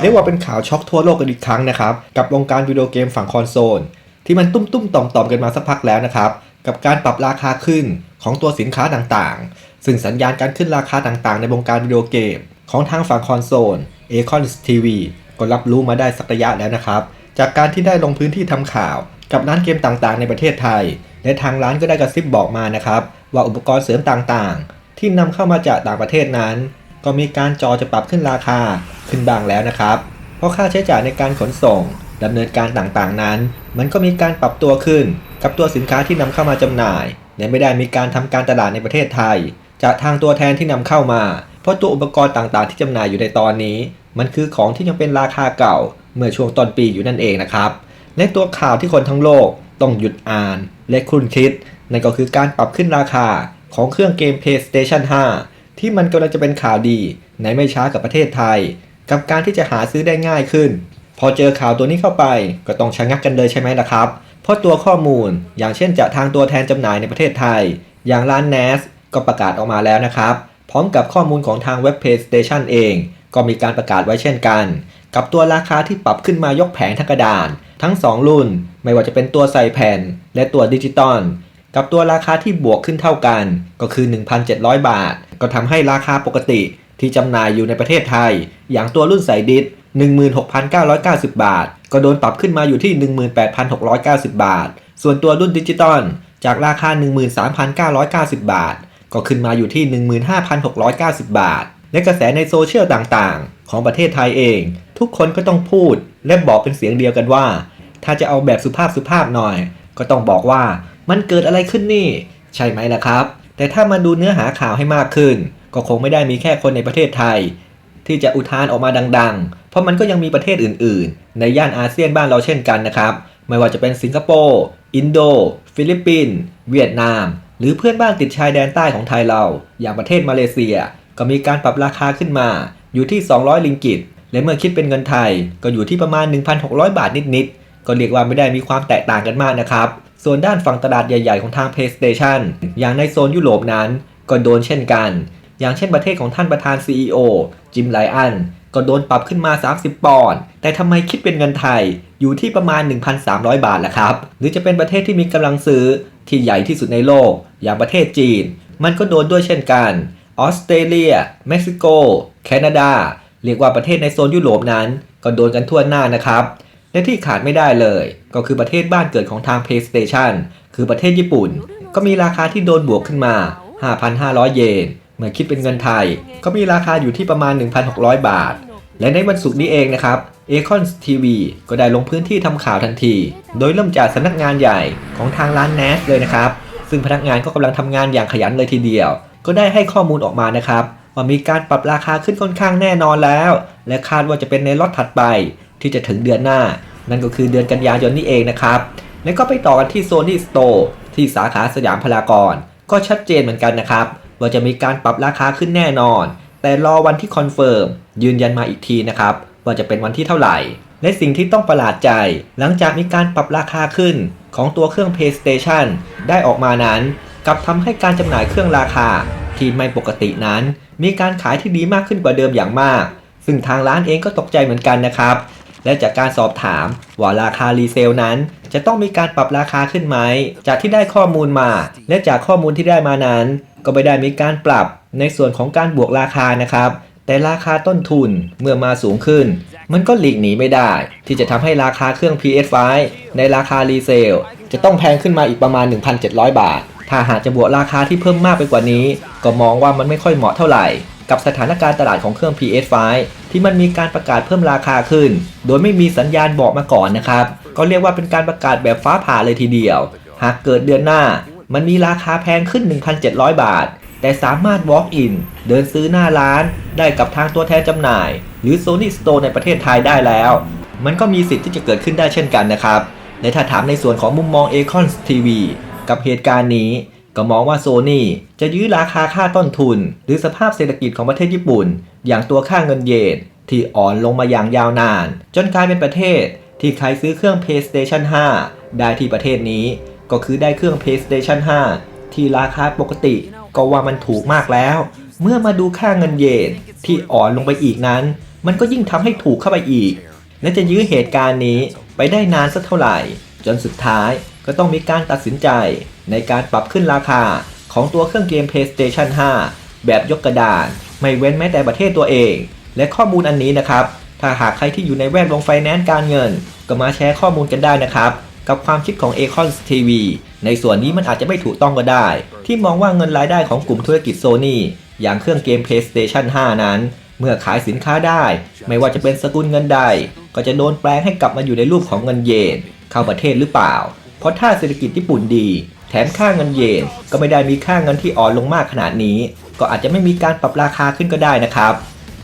เรียกว่าเป็นข่าวช็อกทั่วโลกกันอีกครั้งนะครับ กับวงการวิดีโอเกมฝั่งคอนโซล ที่มันตุ้มตุ้มต่อมต่อมกันมาสักพักแล้วนะครับ กับการปรับราคาขึ้นของตัวสินค้าต่างๆ ซึ่งสัญญาณการขึ้นราคาต่างๆ ในวงการวิดีโอเกม ของทางฝั่งคอนโซล a c o n TV ก็รับรู้มาได้สักระยะแล้วนะครับ จากการที่ได้ลงพื้นที่ทำข่าว กับร้านเกมต่างๆ ในประเทศไทย และทางร้านก็ได้กระซิบบอกมานะครับว่าอุปกรณ์เสริมต่างๆ ที่นำเข้ามาจากต่างประเทศนั้น ก็มีการจอจะปรับขึ้นราคาขึ้นบ้างแล้วนะครับ เพราะค่าใช้จ่ายในการขนส่งดำเนินการต่างๆนั้น มันก็มีการปรับตัวขึ้น กับตัวสินค้าที่นำเข้ามาจำหน่ายและไม่ได้มีการทำการตลาดในประเทศไทย จากทางตัวแทนที่นำเข้ามา เพราะตัวอุปกรณ์ต่างๆ ที่จำหน่ายอยู่ในตอนนี้ มันคือของที่ยังเป็นราคาเก่า เมื่อช่วงต้นปีอยู่นั่นเองนะครับและตัวข่าวที่คนทั้งโลกต้องหยุดอ่านและครุ่นคิดนั่นก็คือการปรับขึ้นราคาของเครื่องเกม PlayStation 5 ที่มันกำลังจะเป็นข่าวดีในไม่ช้ากับประเทศไทย กับการที่จะหาซื้อได้ง่ายขึ้น พอเจอข่าวตัวนี้เข้าไปก็ต้องชะงักกันเลยใช่ไหมล่ะครับ เพราะตัวข้อมูลอย่างเช่นจากทางตัวแทนจำหน่ายในประเทศไทย อย่างร้าน NAS ก็ประกาศออกมาแล้วนะครับ พร้อมกับข้อมูลของทางเว็บ PlayStation เอง ก็มีการประกาศไว้เช่นกัน กับตัวราคาที่ปรับขึ้นมายกแผงทั้งกระดาน ทั้ง 2 รุ่น ไม่ว่าจะเป็นตัวใส่แผ่น และตัวดิจิตอล กับตัวราคาที่บวกขึ้นเท่ากัน ก็คือ 1,700 บาท ก็ทำให้ราคาปกติที่จำหน่ายอยู่ในประเทศไทย อย่างตัวรุ่นใส่ดิส16,990 บาท ก็โดนปรับขึ้นมาอยู่ที่ 18,690 บาท ส่วนตัวรุ่นดิจิตอลจากราคา 13,990 บาท ก็ขึ้นมาอยู่ที่ 15,690 บาท และกระแสในโซเชียลต่างๆ ของประเทศไทยเอง ทุกคนก็ต้องพูดและบอกเป็นเสียงเดียวกันว่า ถ้าจะเอาแบบสุภาพสุภาพหน่อย ก็ต้องบอกว่า มันเกิดอะไรขึ้นนี่ ใช่ไหมล่ะครับ แต่ถ้ามาดูเนื้อหาข่าวให้มากขึ้น ก็คงไม่ได้มีแค่คนในประเทศไทย ที่จะอุทานออกมาดัง ๆ เพราะมันก็ยังมีประเทศอื่น ๆ ในย่านอาเซียนบ้านเราเช่นกันนะครับ ไม่ว่าจะเป็นสิงคโปร์อินโด ฟิลิปปินส์เวียดนาม หรือเพื่อนบ้านติดชายแดนใต้ของไทยเรา อย่างประเทศมาเลเซีย ก็มีการปรับราคาขึ้นมา อยู่ที่ 200 ลิงกิตและเมื่อคิดเป็นเงินไทย ก็อยู่ที่ประมาณ 1,600 บาทนิดๆก็เรียกว่าไม่ได้มีความแตกต่างกันมากนะครับ ส่วนด้านฝั่งตลาดใหญ่ ๆ ของทาง PlayStation อย่างในโซนยุโรปนั้น ก็โดนเช่นกัน อย่างเช่นประเทศของท่านประธาน CEO จิมไลอันก็โดนปรับขึ้นมา 30 ปอนด์ แต่ทำไมคิดเป็นเงินไทยอยู่ที่ประมาณ 1,300 บาทล่ะครับ หรือจะเป็นประเทศที่มีกำลังซื้อที่ใหญ่ที่สุดในโลก อย่างประเทศจีน มันก็โดนด้วยเช่นกัน ออสเตรเลีย เม็กซิโก แคนาดา เรียกว่าประเทศในโซนยุโรปนั้น ก็โดนกันทั่วหน้านะครับ และที่ขาดไม่ได้เลย ก็คือประเทศบ้านเกิดของทาง PlayStation คือประเทศญี่ปุ่น ก็มีราคาที่โดนบวกขึ้นมา 5,500 เยน เมื่อคิดเป็นเงินไทย ก็มีราคาอยู่ที่ประมาณ 1,600 บาท และในวันศุกร์นี้เองนะครับ a c o n TV ก็ได้ลงพื้นที่ทำข่าวทันที โดยเริ่มจากสำนักงานใหญ่ของทางร้าน NAS เลยนะครับ ซึ่งพนักงานก็กำลังทำงานอย่างขยันเลยทีเดียว ก็ได้ให้ข้อมูลออกมานะครับว่ามีการปรับราคาขึ้นค่อนข้างแน่นอนแล้ว และคาดว่าจะเป็นในล็อตถัดไป ที่จะถึงเดือนหน้า นั่นก็คือเดือนกันยายนนี้เองนะครับ แล้วก็ไปต่อกันที่ Sony Store ที่สาขาสยามพารากอนก็ชัดเจนเหมือนกันนะครับ ว่าจะมีการปรับราคาขึ้นแน่นอน แต่รอวันที่คอนเฟิร์มยืนยันมาอีกทีนะครับ ว่าจะเป็นวันที่เท่าไหร่ และสิ่งที่ต้องประหลาดใจ หลังจากมีการปรับราคาขึ้น ของตัวเครื่อง PlayStation ได้ออกมานั้นกลับทำให้การจำหน่ายเครื่องราคาที่ไม่ปกตินั้น มีการขายที่ดีมากขึ้นกว่าเดิมอย่างมาก ซึ่งทางร้านเองก็ตกใจเหมือนกันนะครับ และจากการสอบถามว่าราคารีเซลนั้น จะต้องมีการปรับราคาขึ้นไหม จากที่ได้ข้อมูลมา และจากข้อมูลที่ได้มานั้น ก็ไม่ได้มีการปรับในส่วนของการบวกราคานะครับแต่ราคาต้นทุนเมื่อมาสูงขึ้น มันก็หลีกหนีไม่ได้ ที่จะทำให้ราคาเครื่อง PS5 ในราคารีเซล จะต้องแพงขึ้นมาอีกประมาณ 1,700 บาท ถ้าหากจะบวกราคาที่เพิ่มมากไปกว่านี้ ก็มองว่ามันไม่ค่อยเหมาะเท่าไหร่ กับสถานการณ์ตลาดของเครื่อง PS5 ที่มันมีการประกาศเพิ่มราคาขึ้น โดยไม่มีสัญญาณบอกมาก่อนนะครับ ก็เรียกว่าเป็นการประกาศแบบฟ้าผ่าเลยทีเดียว หากเกิดเดือนหน้า มันมีราคาแพงขึ้น 1,700 บาท แต่สามารถ walk in เดินซื้อหน้าร้าน ได้กับทางตัวแทนจำหน่าย หรือ Sony Store ในประเทศไทยได้แล้ว มันก็มีสิทธิ์ที่จะเกิดขึ้นได้เช่นกันนะครับและถ้าถามในส่วนของมุมมอง a c o n TV กับเหตุการณ์นี้ ก็มองว่าโซนี่จะยื้อราคาค่าต้นทุน หรือสภาพเศรษฐกิจของประเทศญี่ปุ่น อย่างตัวค่าเงินเยนที่อ่อนลงมาอย่างยาวนาน จนกลายเป็นประเทศที่ใครซื้อเครื่อง PlayStation 5 ได้ที่ประเทศนี้ ก็คือได้เครื่อง PlayStation 5 ที่ราคาปกติก็ว่ามันถูกมากแล้ว เมื่อมาดูค่าเงินเยนที่อ่อนลงไปอีกนั้น มันก็ยิ่งทำให้ถูกเข้าไปอีก และจะยื้อเหตุการณ์นี้ไปได้นานสักเท่าไหร่ จนสุดท้าย ก็ต้องมีการตัดสินใจในการปรับขึ้นราคาของตัวเครื่องเกม PlayStation 5 แบบยกกระดาน ไม่เว้นแม้แต่ประเทศตัวเอง และข้อมูลอันนี้นะครับ ถ้าหากใครที่อยู่ในแวดวงไฟแนนซ์การเงิน ก็มาแชร์ข้อมูลกันได้นะครับ กับความคิดของ a c o n TV ในส่วนนี้มันอาจจะไม่ถูกต้องก็ได้ ที่มองว่าเงินรายได้ของกลุ่มธุรกิจโซนี่อย่างเครื่องเกม PlayStation 5 นั้น เมื่อขายสินค้าได้ ไม่ว่าจะเป็นสกุลเงินใด ก็จะโดนแปลงให้กลับมาอยู่ในรูปของเงินเยนเข้าประเทศหรือเปล่า เพราะถ้าเศรษฐกิจญี่ปุ่นดี แถมค่าเงินเยนก็ไม่ได้มีค่าเงินที่อ่อนลงมากขนาดนี้ ก็อาจจะไม่มีการปรับราคาขึ้นก็ได้นะครับ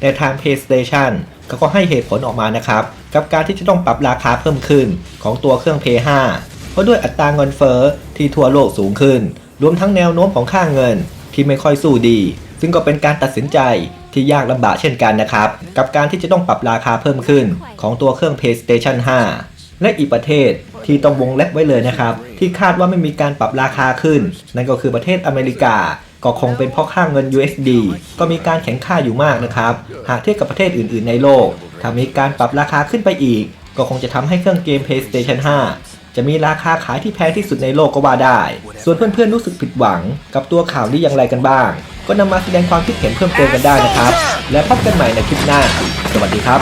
แต่ทาง PlayStation เขาก็ให้เหตุผลออกมานะครับ กับการที่จะต้องปรับราคาเพิ่มขึ้นของตัวเครื่อง Play 5เพราะด้วยอัตราเงินเฟ้อที่ทั่วโลกสูงขึ้น รวมทั้งแนวโน้มของค่าเงินที่ไม่ค่อยสู้ดี ซึ่งก็เป็นการตัดสินใจที่ยากลำบากเช่นกันนะครับ กับการที่จะต้องปรับราคาเพิ่มขึ้นของตัวเครื่อง PlayStation 5 และอีกประเทศ ที่ต้องวงเล็บไว้เลยนะครับ ที่คาดว่าไม่มีการปรับราคาขึ้น นั่นก็คือประเทศอเมริกา ก็คงเป็นเพราะค่าเงิน USD ก็มีการแข็งค่าอยู่มากนะครับ หากเทียบกับประเทศอื่น ๆ ในโลก ถ้ามีการปรับราคาขึ้นไปอีก ก็คงจะทำให้เครื่องเกม PlayStation 5จะมีราคาขายที่แพงที่สุดในโลกก็ว่าได้ ส่วนเพื่อนๆรู้สึกผิดหวังกับตัวข่าวนี้อย่างไรกันบ้าง ก็นำมาแสดงความคิดเห็นเพิ่มเติมกันได้นะครับ และพบกันใหม่ในคลิปหน้า สวัสดีครับ